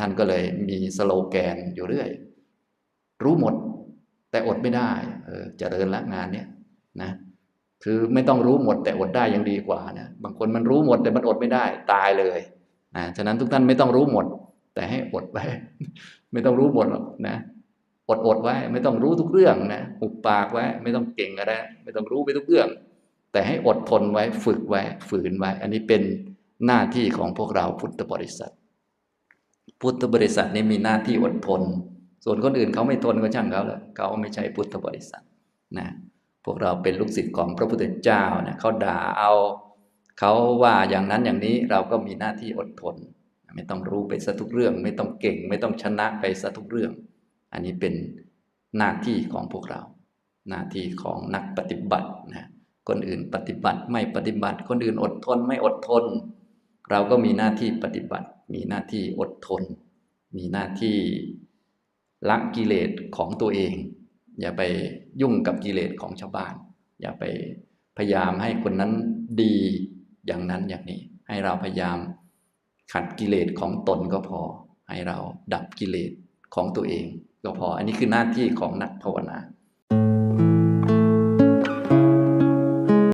ท่านก็เลยมีสโลแกนอยู่เรื่อย รู้หมด แต่อดไม่ได้ เออเจริญละงานเนี้ยนะคือไม่ต้องรู้หมด แต่อดได้ยังดีกว่านะบางคนมันรู้หมดแต่มันอดไม่ได้ตายเลยนะฉะนั้นทุกท่านไม่ต้องรู้หมด แต่ให้อดไว้ ไม่ต้องรู้หมดหรอกนะอดอดไว้ ไม่ต้องรู้ทุกเรื่องนะหุบปากไว้ ไม่ต้องเก่งอะไรไม่ต้องรู้ไปทุกเรื่อง แต่ให้อดทนไว้ฝึกไว้ ฝืนไว้ อันนี้เป็นหน้าที่ของพวกเราพุทธบริษัท พุทธบริษัทนี่มีหน้าที่อดทน ส่วนคนอื่นเขาไม่ทนก็ช่างเขาแหละเขาไม่ใช่พุทธบริษัทนะพวกเราเป็นลูกศิษย์ของพระพุทธเจ้าเนี่ยเขาด่าเอาเขาว่าอย่างนั้นอย่างนี้เราก็มีหน้าที่อดทน ไม่ต้องรู้ไปซะทุกเรื่อง ไม่ต้องเก่ง ไม่ต้องชนะไปซะทุกเรื่อง อันนี้เป็นหน้าที่ของพวกเรา หน้าที่ของนักปฏิบัตินะคนอื่นปฏิบัติไม่ปฏิบัติ คนอื่นอดทนไม่อดทน เราก็มีหน้าที่ปฏิบัติ มีหน้าที่อดทน มีหน้าที่ละกิเลสของตัวเอง อย่าไปยุ่งกับกิเลสของชาวบ้าน อย่าไปพยายามให้คนนั้นดีอย่างนั้นอย่างนี้ ให้เราพยายามขัดกิเลสของตนก็พอ ให้เราดับกิเลสของตัวเอง ก็พอ อันนี้คือหน้าที่ของนักภาวนา